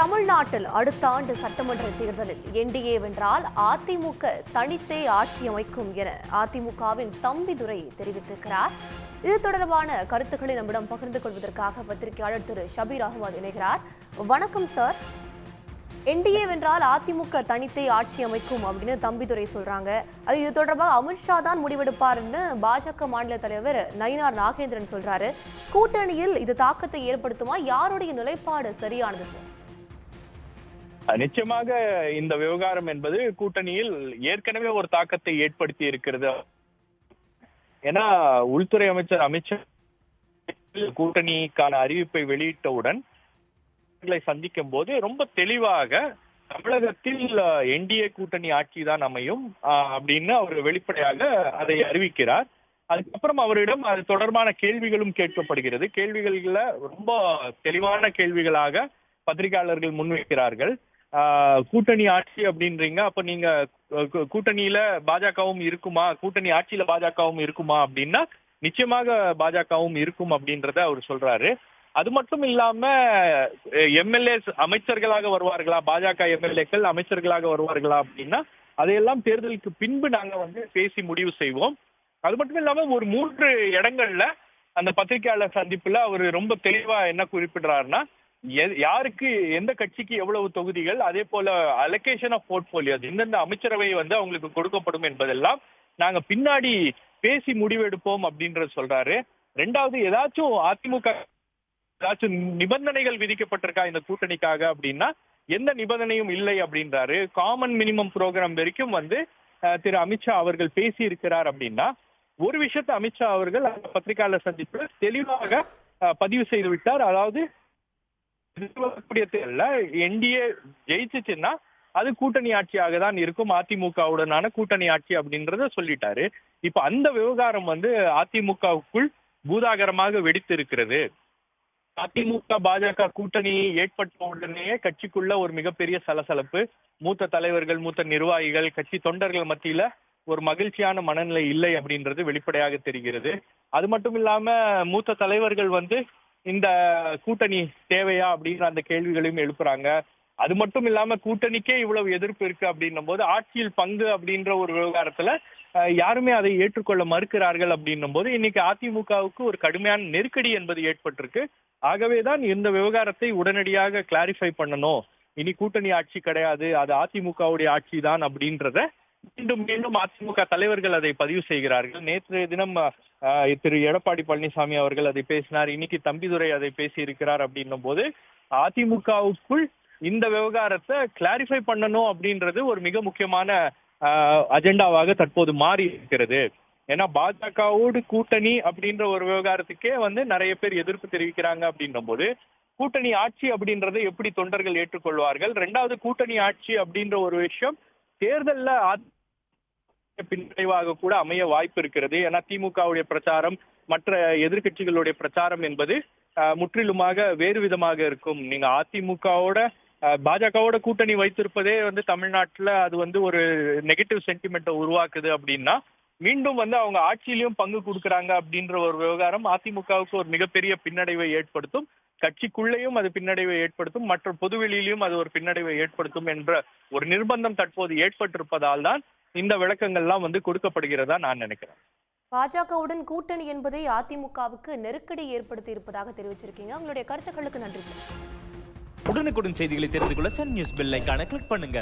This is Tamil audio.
தமிழ்நாட்டில் அடுத்த ஆண்டு சட்டமன்ற தேர்தலில் என்டிஏ வென்றால் அதிமுக தனித்தே ஆட்சி அமைக்கும் என அதிமுகவின் தம்பிதுரை தெரிவித்திருக்கிறார். இது தொடர்பான கருத்துக்களை நம்மிடம் பகிர்ந்து கொள்வதற்காக பத்திரிகையாளர் திரு ஷபீர் அகமது இணைகிறார். வணக்கம் சார். என்டிஏ வென்றால் அதிமுக தனித்தே ஆட்சி அமைக்கும் அப்படின்னு தம்பிதுரை சொல்றாங்க. அது இது தொடர்பாக அமித்ஷா தான் முடிவெடுப்பார்னு பாஜக மாநில தலைவர் நயினார் நாகேந்திரன் சொல்றாரு. கூட்டணியில் இது தாக்கத்தை ஏற்படுத்துமா? யாருடைய நிலைப்பாடு சரியானது சார்? நிச்சயமாக இந்த விவகாரம் என்பது கூட்டணியில் ஏற்கனவே ஒரு தாக்கத்தை ஏற்படுத்தி இருக்கிறது. ஏன்னா உள்துறை அமைச்சர் அமித்ஷா கூட்டணிக்கான அறிவிப்பை வெளியிட்டவுடன் சந்திக்கும் போது ரொம்ப தெளிவாக தமிழகத்தில் என்டிஏ கூட்டணி ஆட்சி தான் அமையும் அப்படின்னு அவர் வெளிப்படையாக அதை அறிவிக்கிறார். அதுக்கப்புறம் அவரிடம் அது தொடர்பான கேள்விகளும் கேட்கப்படுகிறது. கேள்விகள்ல ரொம்ப தெளிவான கேள்விகளாக பத்திரிகையாளர்கள் முன்வைக்கிறார்கள். கூட்டணி ஆட்சி அப்படின்றீங்க. அப்ப நீங்க கூட்டணியில பாஜகவும் இருக்குமா? கூட்டணி ஆட்சியில பாஜகவும் இருக்குமா அப்படின்னா நிச்சயமாக பாஜகவும் இருக்கும் அப்படின்றத அவர் சொல்றாரு. அது மட்டும் இல்லாம எம்எல்ஏ அமைச்சர்களாக வருவார்களா? பாஜக எம்எல்ஏக்கள் அமைச்சர்களாக வருவார்களா அப்படின்னா அதையெல்லாம் தேர்தலுக்கு பின்பு நாங்க வந்து பேசி முடிவு செய்வோம். அது மட்டும் இல்லாம ஒரு மூன்று இடங்கள்ல அந்த பத்திரிகையாளர் சந்திப்புல அவர் ரொம்ப தெளிவா என்ன குறிப்பிடுறாருன்னா யாருக்கு எந்த கட்சிக்கு எவ்வளவு தொகுதிகள் அதே போல அலோகேஷன் ஆஃப் போர்ட்போலியோஸ் எந்தெந்த அமைச்சரவை வந்து அவங்களுக்கு கொடுக்கப்படும் என்பதெல்லாம் நாங்க பின்னாடி பேசி முடிவெடுப்போம் அப்படின்றது சொல்றாரு. ரெண்டாவது ஏதாச்சும் அதிமுக ஏதாச்சும் நிபந்தனைகள் விதிக்கப்பட்டிருக்கா இந்த கூட்டணிக்காக அப்படின்னா எந்த நிபந்தனையும் இல்லை அப்படின்றாரு. காமன் மினிமம் ப்ரோக்ராம் வரைக்கும் வந்து திரு அமித்ஷா அவர்கள் பேசி இருக்கிறார் அப்படின்னா ஒரு விஷயத்தை அமித்ஷா அவர்கள் அந்த பத்திரிகையாளர் சந்திப்பில் தெளிவாக பதிவு செய்து விட்டார். அதாவது எதிர்வரக்கூடிய தேர்தல என்டிஏ ஜெயிச்சுச்சுன்னா அது கூட்டணி ஆட்சியாக தான் இருக்கும். அதிமுகவுடனான கூட்டணி ஆட்சி அப்படின்றத சொல்லிட்டாரு. இப்ப அந்த விவகாரம் வந்து அதிமுகவுக்குள் பூதாகரமாக வெடித்து இருக்கிறது அதிமுக பாஜக கூட்டணி ஏற்பட்ட உடனே கட்சிக்குள்ள ஒரு மிகப்பெரிய சலசலப்பு. மூத்த தலைவர்கள் மூத்த நிர்வாகிகள் கட்சி தொண்டர்கள் மத்தியில ஒரு மகிழ்ச்சியான மனநிலை இல்லை அப்படின்றது வெளிப்படையாக தெரிகிறது. அது மட்டும் இல்லாம மூத்த தலைவர்கள் வந்து இந்த கூட்டணி தேவையா அப்படின்ற அந்த கேள்விகளையும் எழுப்புறாங்க. அது மட்டும் இல்லாம கூட்டணிக்கே இவ்வளவு எதிர்ப்பு இருக்கு அப்படின்னும் போது ஆட்சியில் பங்கு அப்படின்ற ஒரு விவகாரத்துல யாருமே அதை ஏற்றுக்கொள்ள மறுக்கிறார்கள் அப்படின்னும் போது இன்னைக்கு அதிமுகவுக்கு ஒரு கடுமையான நெருக்கடி என்பது ஏற்பட்டிருக்கு. ஆகவேதான் இந்த விவகாரத்தை உடனடியாக கிளாரிஃபை பண்ணணும். இனி கூட்டணி ஆட்சி கிடையாது அது அதிமுகவுடைய ஆட்சி தான் அப்படின்றத மீண்டும் மீண்டும் அதிமுக தலைவர்கள் அதை பதிவு செய்கிறார்கள். நேற்றைய தினம் திரு எடப்பாடி பழனிசாமி அவர்கள் அதை பேசினார். இன்னைக்கு தம்பிதுரை அதை பேசி இருக்கிறார் அப்படின்னும் போது அதிமுகவுக்குள் இந்த விவகாரத்தை கிளாரிஃபை பண்ணணும் அப்படின்றது ஒரு மிக முக்கியமான அஜெண்டாவாக தற்போது மாறி இருக்கிறது. ஏன்னா பாஜகவோடு கூட்டணி அப்படின்ற ஒரு விவகாரத்துக்கே வந்து நிறைய பேர் எதிர்ப்பு தெரிவிக்கிறாங்க அப்படின்னும் போது கூட்டணி ஆட்சி அப்படின்றத எப்படி தொண்டர்கள் ஏற்றுக்கொள்வார்கள்? ரெண்டாவது கூட்டணி ஆட்சி அப்படின்ற ஒரு விஷயம் தேர்தல்ல பின்னடைவாக கூட அமைய வாய்ப்பு இருக்கிறது. ஏன்னா திமுகவுடைய பிரச்சாரம் மற்ற எதிர்க்கட்சிகளுடைய பிரச்சாரம் என்பது முற்றிலுமாக வேறு விதமாக இருக்கும். நீங்க அதிமுகவோட பாஜகவோட கூட்டணி வைத்திருப்பதே வந்து தமிழ்நாட்டுல அது வந்து ஒரு நெகட்டிவ் சென்டிமெண்ட்டை உருவாக்குது அப்படின்னா மீண்டும் வந்து அவங்க ஆட்சியிலையும் பங்கு கொடுக்கறாங்க அப்படின்ற ஒரு விவகாரம் அதிமுகவுக்கு ஒரு மிகப்பெரிய பின்னடைவை ஏற்படுத்தும். கட்சிக்குள்ளேயும் அது பின்னடைவை ஏற்படுத்தும் மற்ற பொதுவெளியிலும் அது ஒரு பின்னடைவை ஏற்படுத்தும் என்ற ஒரு நிர்பந்தம் தற்போது ஏற்பட்டிருப்பதால் தான் இந்த விளக்கங்கள்லாம் வந்து கொடுக்கப்படுகிறதா நான் நினைக்கிறேன். பாஜகவுடன் கூட்டணி என்பதை அதிமுகவுக்கு நெருக்கடி ஏற்படுத்தி இருப்பதாக தெரிவிச்சிருக்கீங்க. உங்களுடைய கருத்துக்களுக்கு நன்றி சார். உடனுக்குடன் செய்திகளை தெரிந்து கொள்ள சன் நியூஸ் பெல் ஐகானை கிளிக் பண்ணுங்க.